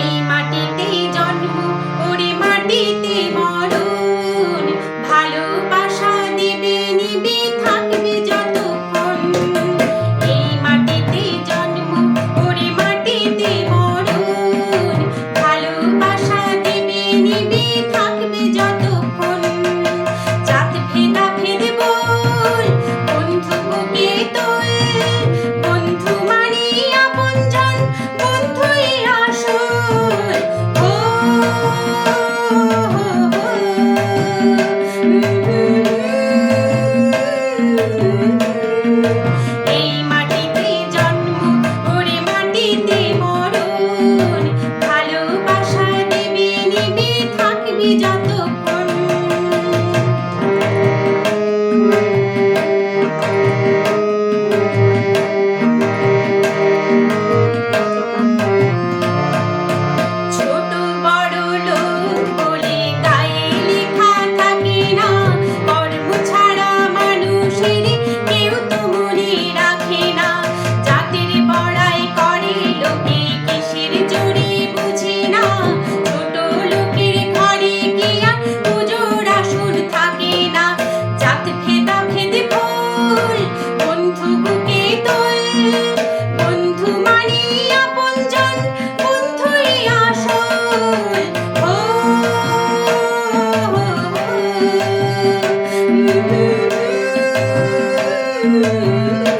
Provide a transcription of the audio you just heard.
এই মাটিতে জন্ম মাটিতে মরণ। ভালোবাসা দিবে, নিবে, থাকবে যতক্ষণ। এই মাটিতে জন্ম, ওরে মাটিতে মরণ। ভালোবাসা দিবে, নিবে Thank you.